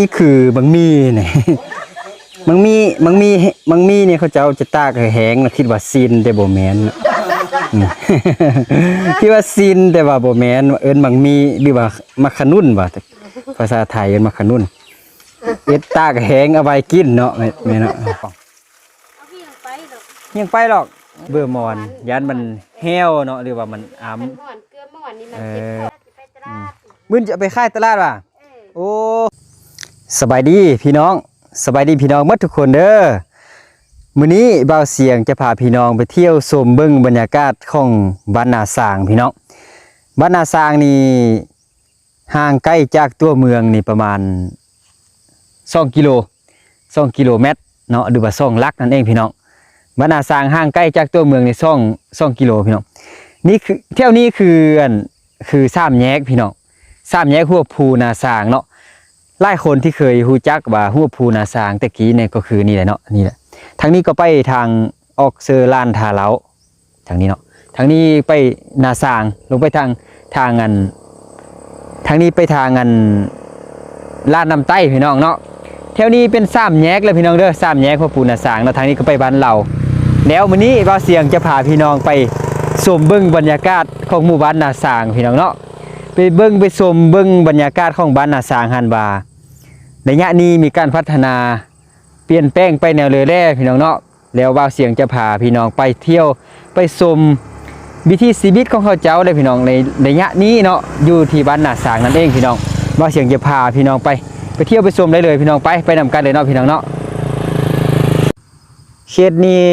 นี่คือบางมีเนี่ยบางมีบางมีบางมีเนี่ยเขาจะเอาจะตากให้แห้งนะคิดว่าซีนแต่บ่แม่นนะอืมคิดว่าซีนแต่ว่าบ่แม่นเอิ้นบางมีหรือว่ามักขนุนว่าแต่ภาษาไทยเอิ้นมักขนุนเอ็ดตากให้แห้งเอาไว้กินเนาะแม่แม่เนาะเอาพี่ลงไปดอกยังไปหรอกเบื่อมอนยันมันแห้วเนาะหรือว่ามันอ้ํมันหอนเกลือเมื่อวานนี้มันเอเจ็บอคอไปตลาดมื้อจะเอาไปขายตลาดว่ะเออโอ้ สบายดีพี่น้องสบายดีพี่น้องหมดทุกคนเด้อมื้อนี้บ่าวเสียงจะพาพี่น้องไปเที่ยวชมเบิ่งบรรยากาศของบ้านนาสางพี่น้องบ้านนาสางนี่ห่างใกล้จากตัวเมืองนี่ประมาณ2กิโล2กิโลเมตรเนาะหรือว่า2ลักนั่นเองพี่น้องบ้านนาสางห่างใกล้จากตัวเมืองนี่2 2กิโลพี่น้องนี่คือเที่ยวนี้คืออันคือสามแยกพี่น้องสามแยกหัวภูนาสางเนาะ หลายคนที่เคยรู้จักว่าหัวภูนาสางแต่กี้เนี่ยก็คือนี่แหละเนาะนี่แหละทางนี้ก็ไปทางออกเซอร์ลานทาเลาทางนี้เนาะทางนี้ไปนาสางลงไปทางทางอันทางนี้ไปทางอันลาดน้ำใต้พี่น้องเนาะแถวนี้เป็นสามแยกเลยพี่น้องเด้อสามแยกหัวภูนาสางเนาะทางนี้ก็ไปบ้านเราแล้วมื้อนี้บ่าเสียงจะพาพี่น้องไปชมบิ่งบรรยากาศของหมู่บ้านนาสางพี่น้องเนาะ ไปเบิ้งไปชมเบิ้งบรรยากาศของบ้านนาสางฮันบาระยะนี้มีการพัฒนาเปลี่ยนแปลงไปแนวเลยแร่พี่น้องเนาะแล้วว่าเสียงจะพาพี่น้องไปเที่ยวไปชมวิถีชีวิตของเขาเจ้าเลยพี่น้องในระยะนี้เนาะอยู่ที่บ้านนาสางนั่นเองพี่น้องว่าเสียงจะพาพี่น้องไปไปเที่ยวไปชมได้เลยพี่น้องไปไปนำกันเลยเนาะพี่น้องเนาะเขตนี้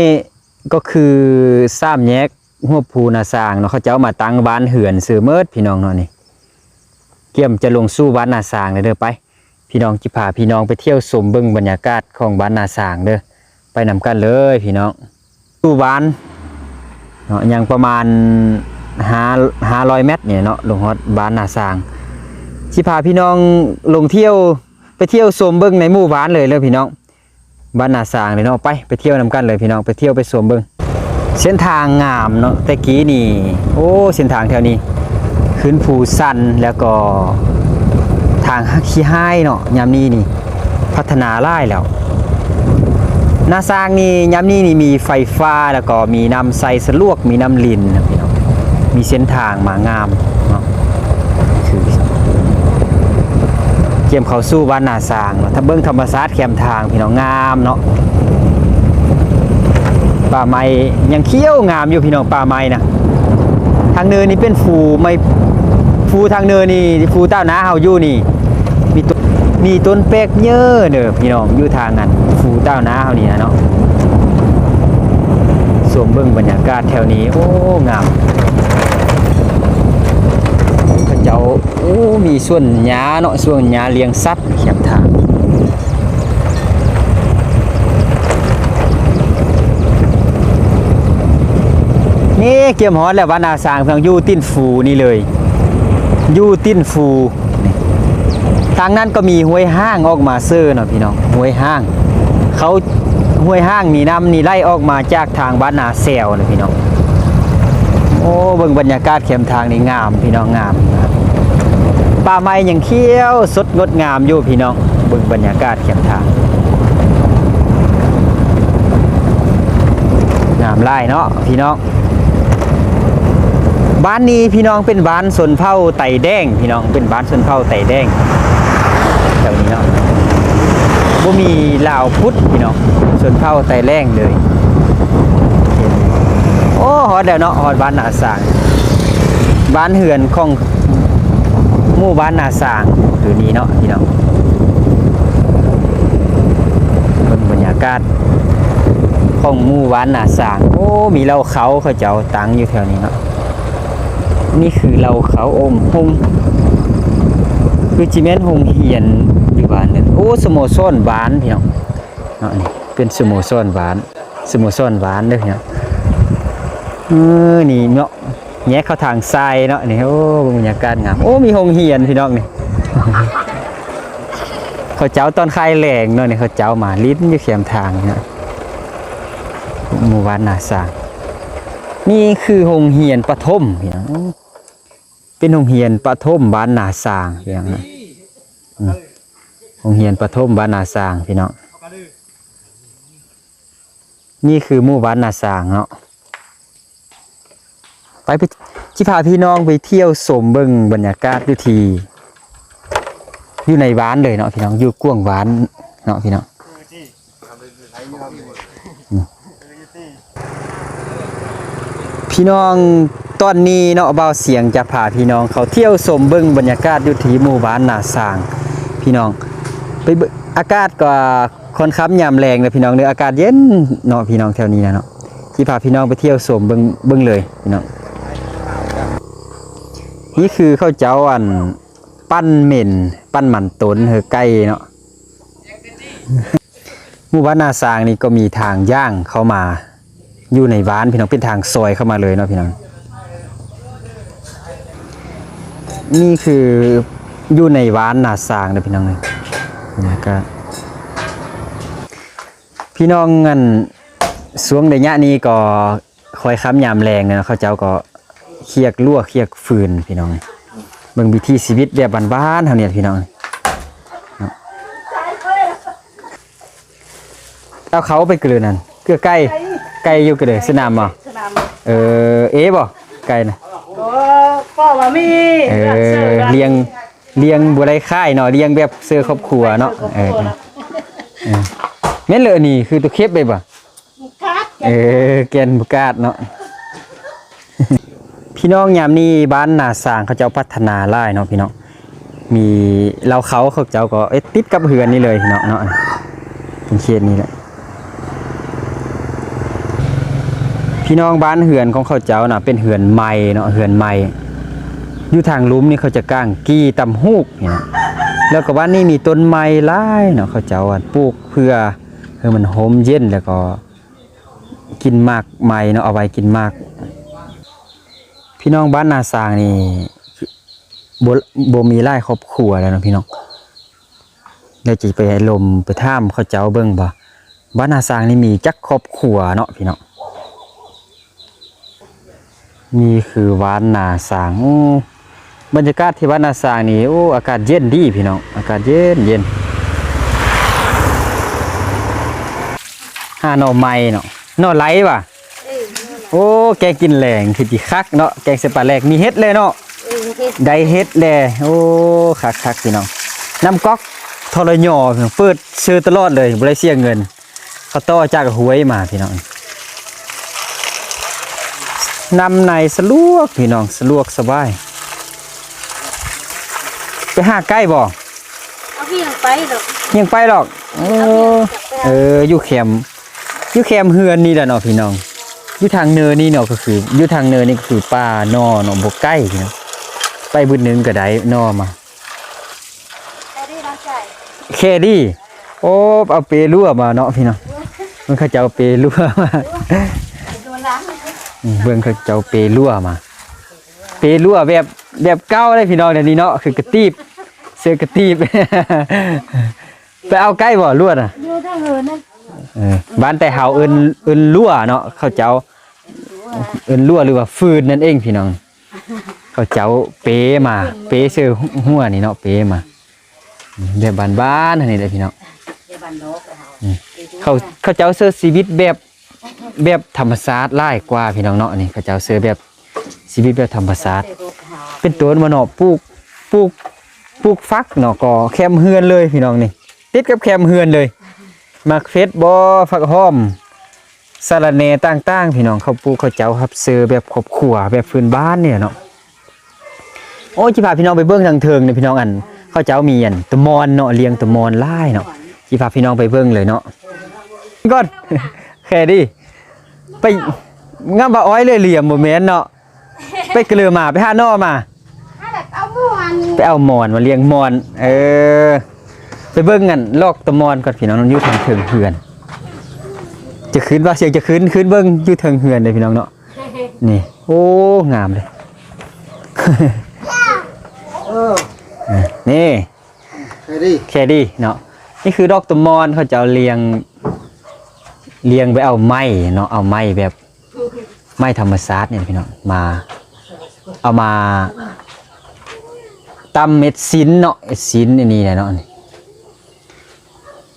ก็คือสามแยกหัวภูนาสางเนาะเขาเจ้ามาตั้งบ้านเหือนซื้อเมิดพี่น้องเนาะนี่ เกี่ยมจะลงสู้บ้านนาสางเลยเด้อไป พี่น้องจิพาพี่น้องไปเที่ยวชมเบิ่งบรรยากาศของบ้านนาสางเด้อไปนำกันเลยพี่น้องสู้บ้านเนาะยังประมาณห้าห้าร้อยเมตรเนี่ยเนาะลงฮอดบ้านนาสางจิพาพี่น้องลงเที่ยวไปเที่ยวชมเบิ่งในหมู่บ้านเลยเลยพี่น้องบ้านนาสางเลยเนาะไปไปเที่ยวนำกันเลยพี่น้องไปเที่ยวไปชมเบิ่งเส้นทางงามเนาะต่กี้นี่ โอ้เส้นทางแถวนี้ ขึ้นภูสันแล้วก็ทางขี้ไห้เนาะยามนี้นี่ พัฒนาไล่แล้วหน้าสร้างนี่ยามนี้นี่มีไฟฟ้าแล้วก็มีน้ำใสสะลวกมีน้ำลินพี่น้องมีเส้นทางมางามเนาะคือเกี่ยมเขาสู้บ้านนาสร้างเนาะถ้าเบิ้งธรรมศาสตร์แคมทางพี่น้องงามเนาะป่าไม้ยังเขี้ยวงามอยู่พี่น้องป่าไม้นะทางเนินนี่เป็นฟูไม้ ฟูทางเนินนี่ฟูเต้านาเฮาอยู่นี่ มีต้นมีต้นแป๊กเยอะเด้อพี่น้องอยู่ทางนั้นฟูเต้านาเฮานี่นะเนาะสวมเบิ่งบรรยากาศแถวนี้โอ้งามพระเจ้าโอ้มีส่วนหญ้าเนาะส่วนหญ้าเลี้ยงสัตว์เขียมทางนี่เกียมฮอดแล้วบ้านาสางเพียงอยู่ติ้นฟูนี่เลย ยู่ติ้นฟูทางนั้นก็มีห้วยห้างออกมาเซอร์เนาะพี่น้องห้วยห้าง เขาห้วยห้างนี่น้ำนี่ไล่ออกมาจากทางบ้านนาแซวเลยพี่น้องโอ้เบิ่งบรรยากาศเข็มทางนี่งามพี่น้องงามป่าไม้ยังเขียวสดงดงามอยู่พี่น้องเบิ่งบรรยากาศเข็มทางงามไล่เนาะพี่น้อง บ้านนี้พี่น้องเป็นบ้านสนเผาไต่แดง พี่น้องเป็นบ้านสนเผาไต่แดงแถวนี้เนาะบ่มีลาวพุทธพี่น้องสนเผาไต่แรงเลยโอ้ฮอดแล้วเนาะฮอดบ้านนาสางบ้านเหือนของหมู่บ้านนาสางหรือนี้เนาะพี่น้องบิ่งบรรยากาศของหมู่บ้านนาสางโอ้มีเราเขาเขาเจ้าตังอยู่แถวนี้เนาะ นี่คือเราเขาอมหงคือจิเมนหงเฮียนอยู่บ้านนึงโอ้สโมสรบ้านพี่น้องเนาะนี่เป็นสโมสรบ้านสโมสรบ้านเด้อพี่น้องเออนี่เนาะแยกเข้าทางทรายเนาะนี่โอ้บรรยากาศงามโอ้มีหงเฮียนพี่น้องนี่เขาเจ้าตอนคลายแหลงเนาะนี่เขาเจ้ามาลิ้นอยู่เขียมทางเนาะหมู่บ้านนาสางนี่คือโรงเรียนประถมพี่น้อง เป็นโรงเรียนประถมบ้านนาสางพี่น้องนะอืมโรงเรียนประถมบ้านนาสร้างพี่น้องนี่คือหมู่บ้านนาสร้างเนาะไปไปที่พาพี่น้องไปเที่ยวสมเบิงบรรยากาศอยู่ทีอยู่ในบ้านเลยเนาะพี่น้องอยู่กวางบ้านเนาะพี่น้องพี่น้อง ตอนนี้เนาะเบาเสียงจะพาพี่น้องเขาเที่ยวชมเบิ่งบรรยากาศอยู่ที่หมู่บ้านนาสางพี่น้องไปอากาศก็ค่อนข้างยามแรงเลยพี่น้องเด้ออากาศเย็นเนาะพี่น้องแถวนี้นะเนาะที่พาพี่น้องไปเที่ยวชมเบิ่งเบิ่งเลยพี่น้องนี่คือข้าวเจ้าอันปั้นเหม็นปั้นหมันตนเฮอไก่เนาะหมู่บ้านนาสางนี่ก็มีทางย่างเข้ามาอยู่ในบ้านพี่น้องเป็นทางซอยเข้ามาเลยเนาะพี่น้อง นี่คืออยู่ในบ้านนาสางนะพี่น้องเลยบรรยากาศพี่น้องเงันสวงในยะนี้ก็คอยค้ำยามแรงนะเขาเจ้าก็เคียกลวเคียกฟืนพี่น้องเบิ่งวิถีชีวิตแบบบ้านๆเท่านี้พี่น้องเอาเขาไปเกลือนั่นเกลือไก่ไก่อยู่เกลือสนามบ่สนามเออเอ๋บ่ไก่นะ พ่อว่ามีเออเลี้ยงเลี้ยงบ่ได้ค่ายเนาะเลี้ยงแบบเสื้อครอบครัวเนาะเออเออแม่นเลยนี่คือตัวเคบไปบ่คัดเออแกนบุกาดเนาะพี่น้องยามนี้บ้านนาสร้างเขาเจ้าพัฒนาหลายเนาะพี่น้องมีเราเขาเขาเจ้าก็เอ้ยติดกับเหือนนี่เลยพี่น้องเนาะเป็นเขตนี้แหละพี่น้องบ้านเหือนของเขาเจ้าน่ะเป็นเหือนใหม่เนาะเหือนใหม่ อยู่ทางลุมนี่เขาจะก้างกี้ตำฮูกเนี่ยแล้วก็บ้านนี้มีต้นไม้หลายเนาะเขาจ้าอะปลูกเพื่อเพื่อมันโฮมเย็นแล้วก็กินมากไม้เนาะเอาไว้กินมาก พี่น้องบ้านนาสร้างนี่บ่บ่มีหลายครอบครัวแล้วเนาะพี่น้องเดี๋ยวจะไปลมไปถามเขาเจ้าเบิ่งบ่บ้านนาสร้างนี่มีจักครอบครัวเนาะพี่น้องนี่คือบ้านนาสางอ บรรยากาศที่บ้านนาสางนี่โอ้อากาศเย็นดีพี่น้องอากาศเย็นเย็นหาหน่อไม้เนาะหน่อไหลว่ะเอ้ยโอ้แกงกินแหลงคือดีคักเนาะแกงเสปลาแหลกมีเฮ็ดเลยเนาะเอ้ยเฮ็ดได้เฮ็ดแลโอ้คักคักพี่น้องน้ำก๊อกทรยอพี่น้องเปิดซื้อตลอดเลยบ่ได้เสียเงินเขาต่อจากหวยมาพี่น้องนำในสลวกพี่น้องสลวกสบาย ไปหาใกล้บ่เอาพี่ลงไปดอกยังไปหรอกเออเอออยู่แคมป์อยู่แคมป์เฮือนนี่แหละเนาะพี่น้องอยู่ทางเนินนี่เนาะก็คืออยู่ทางเนินนี่ก็คือป่านอเนาะบ่ใกล้พี่น้องไปบุญนึงก็ได้นอมาไปได้รังใจแคดี้โอ้เอาเปรั่วมาเนาะพี่น้องมันเขาจะเอาเปรั่วมาโดนล้างอืมเบิ่งเขาจะเอาเปรั่วมา เปรั่วแบบแบบเก่าเลยพี่น้องเดี๋ยวนี้เนาะคือกระตีบเสื้อกระตีบ ไปเอาใกล้บ่ลวดอะอยู่ทางเหินนั่นเออบ้านแต่เฮาเอิ้นเอิ้นรั่วเนาะเขาเจ้า เอิ้นรั่วหรือว่าฟืนนั่นเองพี่น้อง เขาเจ้าเปมา เปเสื้อหัวนี่เนาะเปมาแบบบ้านๆอันนี้เลยพี่น้องเข้าเขาเขาเจ้าเสื้อชีวิตแบบแบบธรรมชาติหลายกว่าพี่น้องเนาะนี่เขาเจ้าเสื้อแบบ ชีวิตแบบธรรมชาติเดี๋ยวรถเฮาเป็นต้นมาเนาะปลูกปลูกปลูกฟักเนาะก็แคมเฮือนเลยพี่น้องนี่ติดกับแคมเฮือนเลยมักเฟสบอฟักหอมสาระเนต่างๆ พี่น้องเขาปลูกเขาเจ้าครับเสื้อแบบครอบครัวแบบพื้นบ้านเนี่ยเนาะโอ้ยจิพาพี่น้องไปเบิ่งทางเทิงเนี่ยพี่น้องอันเขาเจ้ามีอันตะมอนเนาะเลี้ยงตะมอนหลายเนาะจิพาพี่น้องไปเบิ่งเลยเนาะก่อนแค่ดิไปงามบะอ้อยเลยเหลี่ยมบ่แม่นเนาะ ไปเกลือมาไปหาหนอมา ถ้าแบบเอาม่วนไปเอาหมอนมาเลี้ยงหมอน เออ ไปเบิ่งกันลอกตะมอนก่อนพี่น้องน้องอยู่ทางเทิงเฮือน จะขึ้นว่าเสียงจะขึ้นขึ้นเบิ่งอยู่เทิงเฮือนเลยพี่น้องเนาะนี่ โอ้งามเลยนี่เคยดิแค่ดีเนาะนี่คือดอกตะมอนเขาจะเอาเลียงเลียงไปเอาไม้เนาะเอาไม้แบบไม้ธรรมชาติเนี่ยพี่น้องมา เอามาตำเม็ดซินเนาะเม็ดซินอันนี้แหละเนาะนี่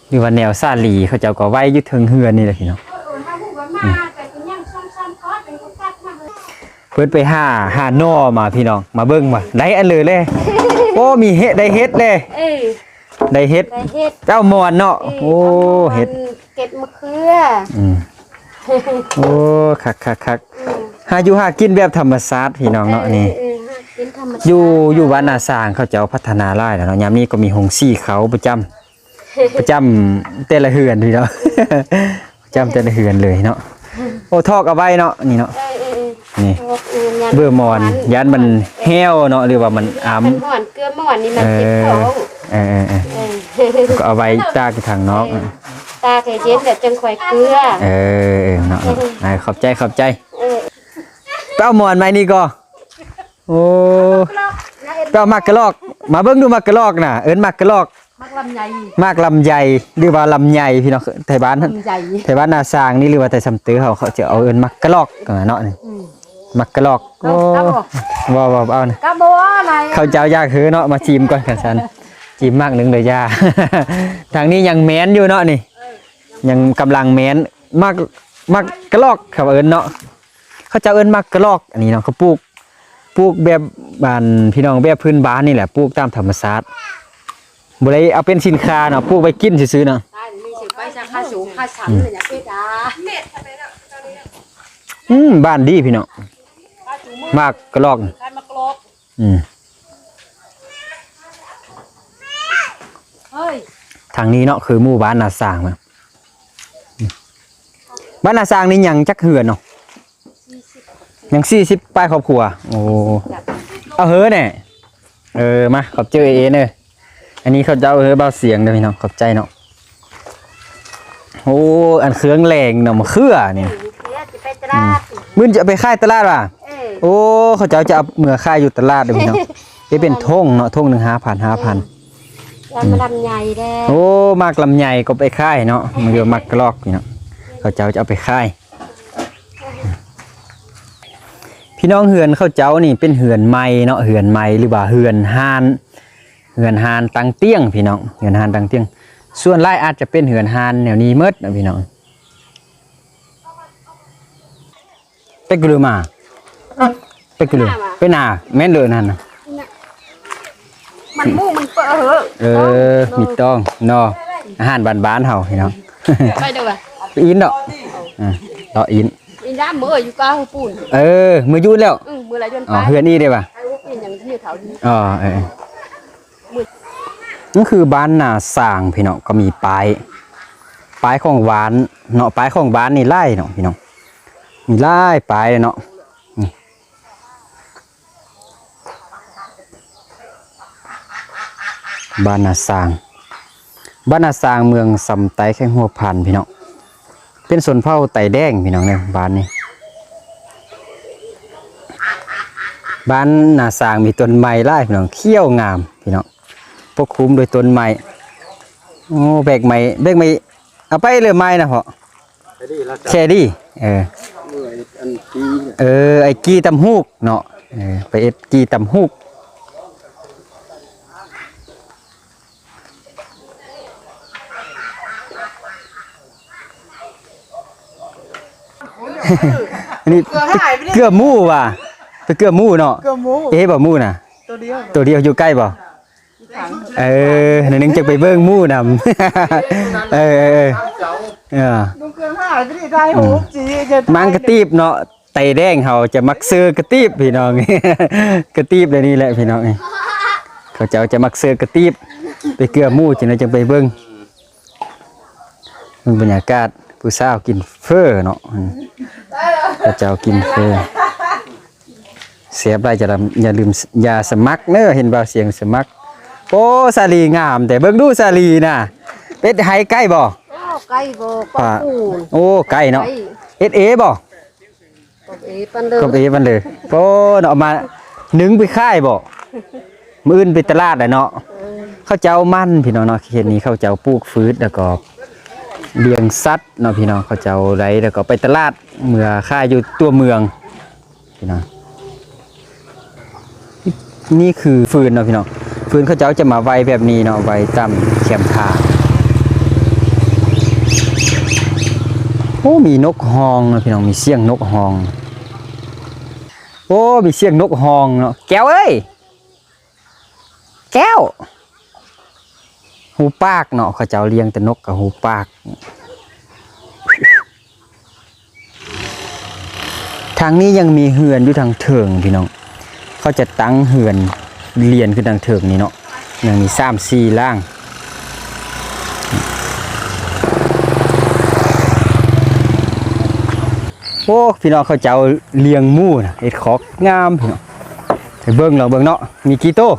หรือว่าแนวซาลีเขาเจ้าก็ไว้อยึดเทิงเฮือนนี่แหละพี่น้องเออถ้าพูดว่ามาแต่กูยังซ้ำๆก็เป็นคนกัดมาเลยเพิ่นไปหาหาหน่อมาพี่น้องมาเบิ่งว่าได้อันเลยเลยโอ้มีเฮ็ดได้เฮ็ดเลยเออได้เฮ็ดได้เฮ็ดเจ้ามอนเนาะโอ้เฮ็ดเก็บมะเขืออืมโอ้คักคักคัก หาอยู่หากินแบบธรรมชาติพี่น้องเนาะนี่เออหากินธรรมชาติอยู่อยู่บ้านนาสร้างเขาเจ้าพัฒนาหลายแล้วเนาะยามนี้ก็มีหงซี่เขาประจำประจำแต่ละเฮือนพี่เนาะ ประจำแต่ละเฮือนเลยเนาะโอ้ทอกเอาไว้เนาะนี่เนาะเออเออนี่ เออเออยันเบื่อมอนยันมันแห้วเนาะหรือว่ามันอ้ํมันหมอนเกลือหมอนนี่มันเอเจ็บอท้องเออเออเออเออก็เอาไว้ตากทางนอกตาเคยเย็นแบบจังข่อยเกลือ เออเออเนาะอ่าขอบใจขอบใจ เออเป้าหมอนไหมนี่ก็โอ้เป้ามักกะลอก มาเบิ่งดูมักกะลอกน่ะเอิ้นมักกะลอกมักลำไยมากลำไยหรือว่าลำไยพี่น้องไทยบ้านลำไยไทยบ้านนาซางนี่หรือว่าไทยซำตื้อเขาเขาจะเอาเอิ้นมักกะลอกกันเนาะนี่มักกะลอกโอ้ว้าวๆเอานะกะบ่อะไรเขาเจ้ายากคือเนาะมาชิมก่อนกันซันชิมมากหนึงเลยย่าทางนี้ยังแม้นอยู่เนาะนี่ ยังกำลังแม้นมักมักกะลอกครับเอิ้นเนาะ เขาจะเอิ้นมักกะลอกอันนี้เนาะเขาปลูกปลูกแบบบ้านพี่น้องแบบพื้นบ้านนี่แหละปลูกตามธรรมชาติบ่ได้เอาเป็นสินค้าเนาะปลูกไปกินซื่อๆเนาะตายมีสิไปจะค่าสูงค่าสันเลยนะพี่ดาอืมบ้านดีพี่น้องมากกระลอกนี่ค่ามากรอกอืมเฮ้ยทางนี้เนาะคือหมู่บ้านนาสร้างมาอืมบ้านนาสร้างนี่ยังจักเหือนเนาะ ยังสี่สิบป้ายครอบครัว โอ้เอาเฮ้อเนี่ยเออมาขอบเจอเอเนอะอันนี้เขาจะเอาเฮ้อเบาเสียงเด้อพี่น้องขอบใจเนาะโอ้อันเครื่องแรงเนาะมะเขือนี่เดี๋ยวจะไปตลาดมึงจะเอาไปขายตลาดว่ะเออโอ้เขาจะเอาจะเอาเมื่อค่ายอยู่ตลาดเด้อพี่น้องนี่เป็นทงเนาะทงหนึ่งห้าพันห้าพันยำลำไยแดงโอ้มากลำไยก็ไปค่ายเนาะมันเรียกมากกระลอกพี่เนาะเขาเจ้าจะเอาไปค่าย พี่น้องเหือนเขาเจ้านี่เป็นเหือนไม้เนาะเหือนไม้หรือว่าเหือนฮานเหือนฮานตังเตี้ยงพี่น้องเหือนฮานตังเตี้ยง ส่วนไล่อาจจะเป็นเหือนฮานแนวนี้เมดนะพี่น้องไปกลือมาไปกลือไปหนาแม่นเลยนั่นน่ะมันมู่มันเปอะเหอะเออมีต้องเนาะอาหารบ้านๆเฮาพี่น้องไปเด้อว่ะไปอินดอกอ่าดอกอิน อีน้ำมืออยู่ก้าวปูนเออ มือยุ่นแล้วอือมือละจนอ๋ไปอเฮือนนี่ได้ป่ะไอ้พวกนี้ยังที่แถวนี้อ๋อเออนั่นคือบ้านนาสร้างพี่น้องก็มีปลายปลายของหวานเนาะปลายของหวานนี่ไล่เนาะพี่น้องมีไล่ปลายเนาะนี่บ้านนาสร้าง บ้านนาสร้างเมืองสำไตแข้งหัวพันพี่น้อง เป็นสนเผ่าไตแดงพี่น้องเนี่ยบ้านนี้ บ้านนาสร้างมีต้นไม้ไล่พี่น้องเขี้ยวงามพี่น้องปกคลุมโดวยต้นไม้โอ้แบกไม้แบกไม้เอาไปเลยไม้นะพ่อแค่ดีเออเออไอ้กีตำฮูกเนาะเออไปเอ็ดกีตำฮูก อันนี้เกลือหายไปดิเกลือหมูว่ะไปเกลือหมูเนาะเกลือหมูเอ๊ะบ่หมูน่ะ ตัวเดียวตัวเดียวอยู่ใกล้บ่เออหนึงจะไปเบิ่งหมูนำเออเออเออเออดูเกลือหายไปดิได้หูจีจะมังกระตีบเนาะไตแดงเฮาจะมักซื้อกระตีบพี่น้องกระตีบเลยนี่แหละพี่น้องเขาเจ้าจะมักซื้อกระตีบไปเกลือหมูจังได๋จะไปเบิ่งเบิ่งบรรยากาศผู้สาวกินเฟอเนาะ อืมเขาเจ้ากินเฟอเสียบได้จะลำอย่าลืมยาสมัครเด้อเห็นบ่เสียงสมัครโอ้สาลีงาม แต่เบิ่งดูสาลีน่ะเป็ดไฮใกล้บ่อ้าวไก่บ่ปะปูนโอ้ใกล้เนาะไก่เอสเอบ่ปะเอปันเด้อก็เอมันเลยโอ้เนาะเอามานึ่งไปค่ายบ่มื้ออื่นไปตลาดอะเนาะเขาเจ้ามันพี่น้องเนาะเขตนี้เขาเจ้าปลูกฟืดแล้วก็ เลี้ยงสัตว์เนาะพี่น้องเขาจะเอาไรแล้วก็ไปตลาดเมื่อค่าอยู่ตัวเมืองพี่น้องนี่คือฟืนเนาะพี่น้องฟืนเขาจะจะมาไวแบบนี้เนาะไว้ตามแคมทาโอ้ มีนกฮองนะพี่น้อง มีเสียงนกฮอง โอ้ มีเสียงนกฮองเนาะ แก้วเอ้ย แก้ว หูปากเนาะเขาเจ้าเลี้ยงแต่นกกับหูปาก ทางนี้ยังมีเหือนอยู่ทางเถิงพี่น้อง เขาจะตั้งเหือนเรียนขึ้นทางเถิงนี่เนาะยังมีสามสี่ล่างโอ้พี่น้องเขาเจ้าเลี้ยงหมูนะเอ็ดคอกงามพี่น้องไปเบิ่งเราเบิ่งเนาะมีกี่โตว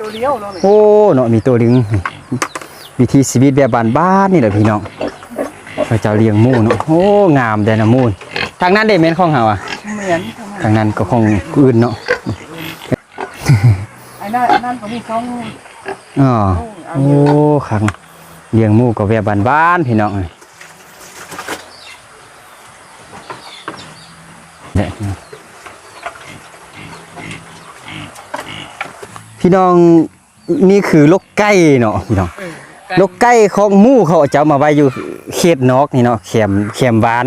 ตัวเดียวเนาะนี่โอ้เนาะมีตัวหนึง วิธีชีวิตแบบบ้านๆนี่แหละพี่น้องเขาเจ้าเลี้ยงหมูเนาะโอ้งามแต่นะหมูนทางนั้นได้แม่นของเฮาอะเหมือนทำไมทางนั้นก็ของอื่นเนาะไอ้นั่นไอ้นั่นเขามีช่องอ๋อเอาโอ้เยอะคังเลี้ยงหมูก็แบบบ้านๆพี่น้องเนี่ยพี่น้องนี่คือลกไก่เนาะพี่น้อง ลกไก่ของมู่เขาจะเอามาไว้อยู่เขตนอกนี่เนาะเข็มเข็มบ้าน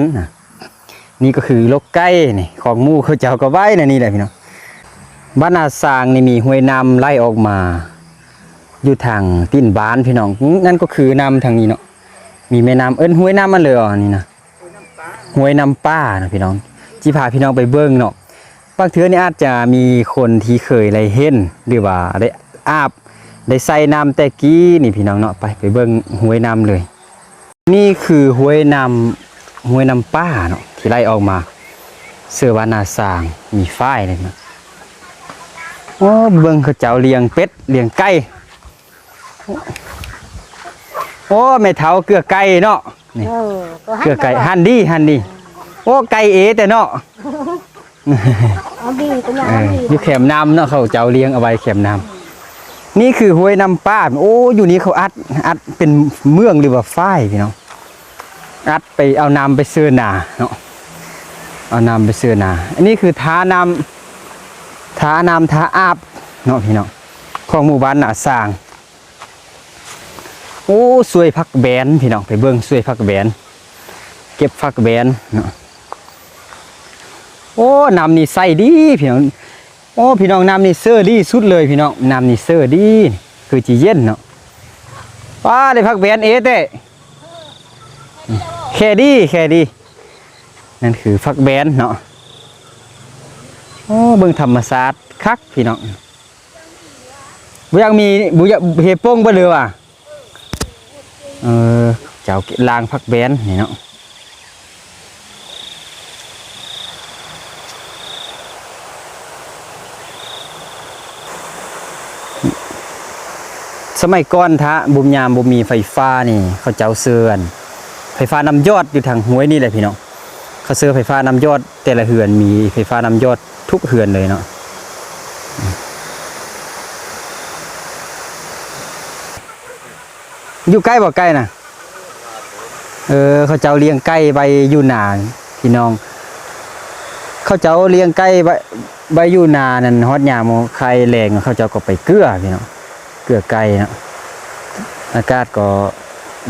นี่ก็คือลกไก่นี่ของมู่เขาจะเอาก็ไว้ในะนี่แหละพี่น้องบ้านนาสางนี่มีห้วยน้ำไล่ออกมา อยู่ทางติ้นบ้านพี่น้องนั่นก็คือน้ำทางนี้เนาะมีแม่น้ำเอิ้นห้วยน้ำมันเลยอ๋อนี่นะห้วยน้ำป้านะพี่น้องที่พาพี่น้องไปเบิ่งเนาะบางเทือนี่อาจจะมีคนที่เคยได้เห็นหรือว่าได้อาบ ได้ใส่น้ำแต่กี้นี่พี่น้องเนาะไปไปเบิ่งห้วยน้ำเลย นี่คือห้วยน้ำห้วยน้ำป้าเนาะที่ไล่ออกมาเสื้อวานาสางมีฝ้ายเลยนะโอ้เบิ่งเขาเจ้าเลี้ยงเป็ดเลี้ยงไก่โอ้แม่เฒ่าเกลือไก่เนาะนี่เออตัวเกลือไก่ฮันดีฮันดีโอ้ไก่เอแต่เนาะเอาดีตัวใหญ่เอเอาอดีอยู่แคมน้ำเนาะเขาเจ้าเลี้ยงเอาไว้แคมน้ำ นี่คือห้วยน้ำป้าโอ้อยู่นี่เขาอัดอัดเป็นเมืองหรือว่าฝ้ายพี่น้องอัดไปเอาน้ำไปเสื้อนาเนาะเอาน้ำไปเสื้อนาอันนี้คือท้าน้ำท้าน้ำท้าอาบเนาะพี่น้องของหมู่บ้านหนาสร้าง โอ้สวยพักแบนพี่น้องไปเบิ่งสวยพักแบน เก็บพักแบนเนาะโอ้น้ำนี่ใสดีพี่น้อง โอ้พี่น้องน้ำนี่เซอร์ดีสุดเลยพี่น้องน้ำนี่เซอร์ดีคือจีเย็นเนาะว้าได้พักแบนเอเด้แค่ดีแค่ดีนั่นคือพักแบนเนาะโอ้เบิ่งธรรมศาสตร์คักพี่น้องบุยังมีบุยเฮโป้งบ่เลยว่ะเออเจ้าลางพักแบนนี่เนาะ สมัยก่อนทะบุมยามบุมีไฟฟ้านี่ เขาเจ้าเสือนไฟฟ้านำยอดอยู่ทางห้วยนี่แหละพี่น้องเขาเสือไฟฟ้านำยอด แต่ละเหือนมีไฟฟ้านำยอดทุกเหือนเลยเนาะอยู่ใกล้บ่ใกล้นะเออเขาเจ้าเลี้ยงไก่ใบอยู่หนาพี่น้อง เขาเจ้าเลี้ยงไก่ใบใบอยู่นานั่นฮอดยามใครแรงเขาเจ้าก็ไปเกลือพี่น้อง เกลือไก่เนาะอากาศก็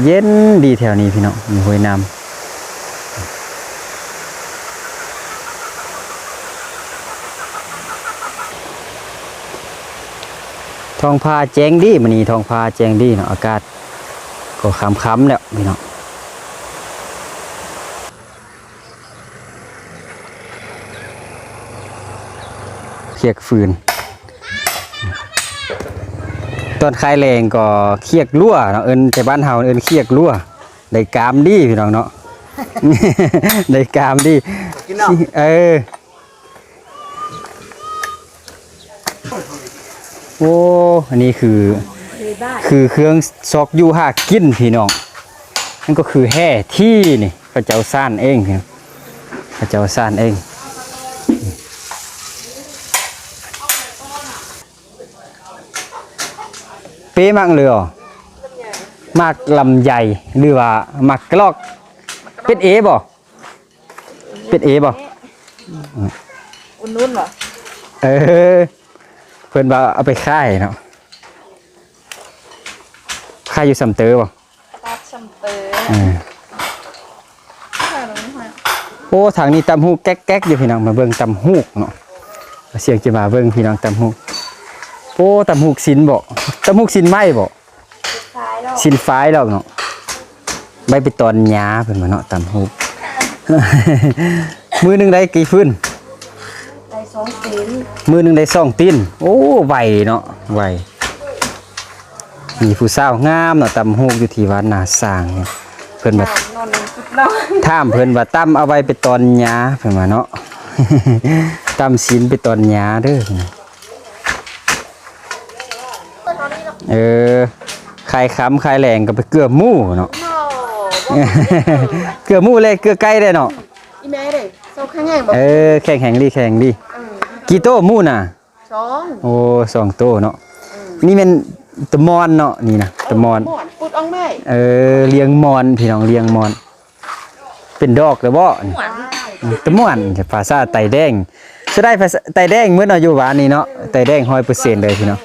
เย็นดีแถวนี้พี่น้องมีห้วยน้ำทองพาแจงดีมันนี่ทองพาแจงดีเนาะอากาศก็ค้ำๆแล้วพี่น้องเคียกฟืน ตอนคลายแรงก็เคียกลั่วเนาะเอิ้นแต่บ้านเฮาเอิ้นเคียกลั่วได้กามดีพี่น้องเนาะ ได้กามดีเออโอ้อันนี้คือดีบ้านคือเครื่องซอกอยู่หากินพี่น้องนั่นก็คือแห่ที่นี่เขาเจ้าซ่านเองพี่น้องเขาเจ้าซ่านเอง เป๊ะมากเลยเหรอมากลำใหญ่หรือว่ามากกลอก เป็ดเอบ่เป็ดเอบ่อุ่นนุ่นเหรอเออเพิ่นว่าเอาไปค่ายเนาะค่ายอยู่สำเตอบ่ตัดชัมเปอร์เออค่ะเราไม่ค่อยโอ้ทางนี้ตำฮูกแก๊กๆอยู่พี่น้องมาเบิ่งตำฮูกเนาะเสียงจะมาเบิ่งพี่น้องตำฮูก โอ้ตำฮูกสินบ่ตำฮูกสินไหมบ่ขายดอกสินฟ้ายดอกเนาะใบไปตอนหญ้าเพิ่นมาเนาะตำฮูกมือหนึงได้กี่ฟื้นใส่สองสีนมือหนึงได้สองตีนโอ้ไวเนาะไวมีผู้สาวงามเนาะตำฮูกอยู่ที่วัดนาสร้างเนี่ยเพิ่นมานอนนอนสุดนอนถามเพิ่นว่าตั้มเอาไว้ไปตอนหญ้าเพิ่นว่าเนาะตั้มศีลไปตอนหญ้าเด้อ เออขายคำขายแหลงก็ไปเกลือหมู่เนาะ เกลือหมู่เลยเกลือไก่ได้เนาะ อีแม่เด้โซ่ข้างแห้งบอกเออแข่งแห่งดีแข่งดีเออกี่โต้หมู่น่ะ สองโอ้สองโต้เนาะ นี่เป็นตะมอนเนาะนี่นะตะมอนหมอนปุดอ่องแม่เออเลี้ยงมอนพี่น้องเลี้ยงมอน เป็นดอกเลยบ่นี่หวานตะม่วนภาษาไตแดงจะได้ภาษาไตแดงเมื่อเราอยู่หวานนี่เนาะไตแดง100%เลยพี่เนาะ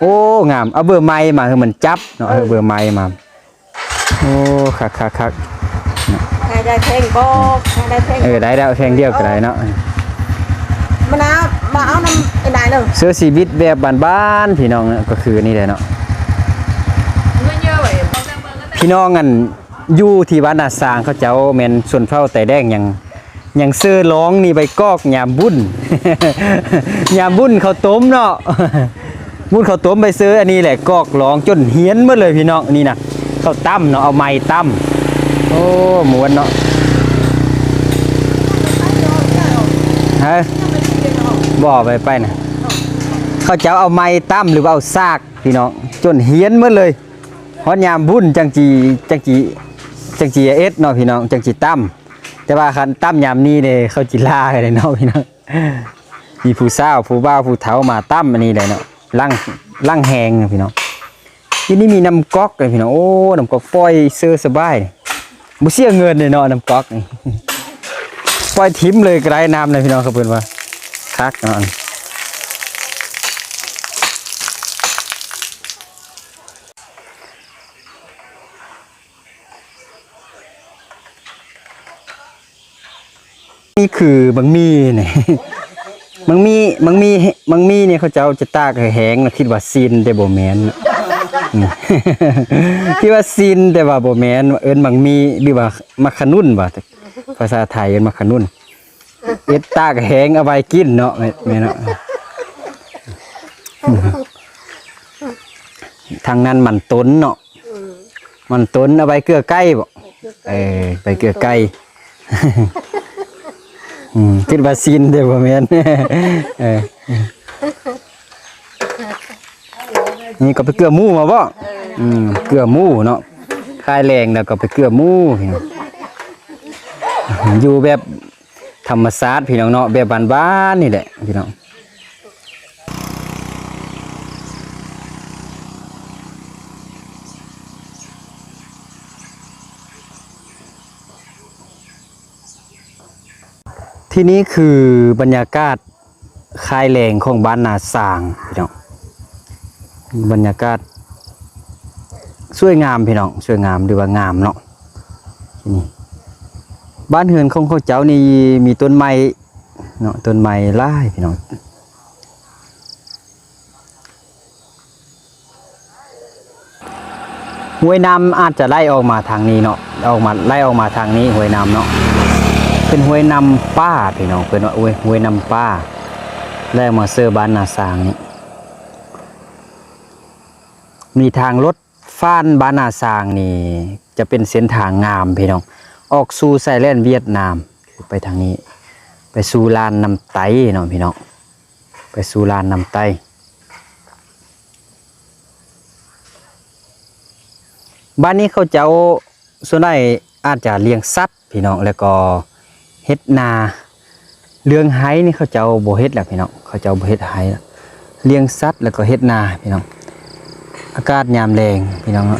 โอ้งามเอาเบอร์ไม้มาคือมันจับเนาะเอาเบอร์ไม้มาโอ้คักคักคักใครได้เพลงบอกใครได้เพลงเออได้แล้วแพงเดียวก็ได้เนาะมะนาวมาเอาน้ำไอ้นายหนึ่งเสื้อชีวิตแบบบ้านๆพี่น้องเนาะก็คือนี่แหละเนาะเงินเยอะเว้ยพี่น้องอันอยู่ที่วัดนาสางเขาเจ้าแม่นส่วนเผ่าไตแดงยังยังเสื้อร้องนี่ใบกอกยามบุญยามบุญเขาวต้มเนาะ บุญเขาต้มไปซื้ออันนี้แหละกอกร้องจนเฮี้ยนหมดเลยพี่น้องนี่นะเขาตั้มเนาะเอาไม้ตั้มโอ้มวนเนาะฮะบ่ไปไปนะเขาจ้าเอาไม้ตั้มหรือว่าเอาซากพี่น้องจนเฮี้ยนหมดเลยฮอดยามบุญจังจีจังจีจังจีเอสเนาะพี่น้องจังจีตั้มแต่ว่าคันตั้มยามนี้เนี่ยเขาจิล่าเลยเนาะพี่น้องมีผู้สาวผู้บ่าวผู้เฒ่ามาตั้มอันนี้เลยเนาะ ล่างล่างแหงเนะพี่น้องที่นี่มีน้ำก๊อกเลยพี่น้องโอ้น้ำก๊อกปล่อยเสื้อสบายบ่เสียเงินเลยเนาะน้ำก๊อกนี่ปล่อยทิ้มเลยกระไรน้ำเลยพี่น้องครับเพื่อนว่าคักนาะนี่คือบางมีเนี่ย บางมีบางมีบางมีเนี่ยเขาเจ้าจะตากให้แห้งนะคิดว่าซีนแต่บ่แม่นคิดว่าซีนแต่ว่าบ่แม่นเอิ้นบางมีหรือว่ามักขนุนบ่แต่ภาษาไทยเอิ้นมักขนุนเอ็ดตากแห้งเอาไว้กินเนาะแม่แม่เนาะทางนั้นมันต้นเนาะมันต้นเอาไว้เกลือไก่บ่เออไปเกลือไก่ อืมคิดว่าซีนเด้อบ่แม่นเออนี่ก็ไปเกลือหมูมาบ่อืมเกลือหมูเนาะคายแรงแล้วก็ไปเกลือหมูองอยู่แบบธรรมชาติพี่น้องเนาะแบบบ้านๆนี่แหละพี่น้อง ที่นี้คือบรรยากาศคายแรงของบ้านนาสางพี่น้องบรรยากาศ สวยงามพี่น้องสวยงามหรือว่างามเนาะที่นี่บ้านเฮือนของเขาเจ้านี่มีต้นไม้เนาะต้นไม้หลายพี่น้องห้วยน้ำอาจจะไล่ออกมาทางนี้เนาะออกมาไล่ออกมาทางนี้ห้วยน้ำเนาะ เป็นห้วยน้ำป้าพี่น้องเป็นว่าโอ้ยห้วยน้ำป้าไล่ออกมาเสื้อบ้านนาสางนี่มีทางรถฟ้านบ้านนาซางนี่ จะเป็นเส้นทางงามพี่น้อง ออกสู่ไซแลนเวียดนามไปทางนี้ ไปสู่ลานนำไตเนาะพี่น้องไปสู่ลานนำไตบ้านนี้เขาเจ้าส่วนใหญ่อาจจะเลี้ยงสัตว์พี่น้องแล้วก็ ฮ็ดนา เรื่องไห้นี่เขาเจ้าบ่เฮ็ดแหละพี่น้องเขาเจ้าบ่เฮ็ดไห้เลี้ยงสัตว์แล้วก็เฮ็ดนาพี่น้องอากาศยามแรงพี่น้องเนาะ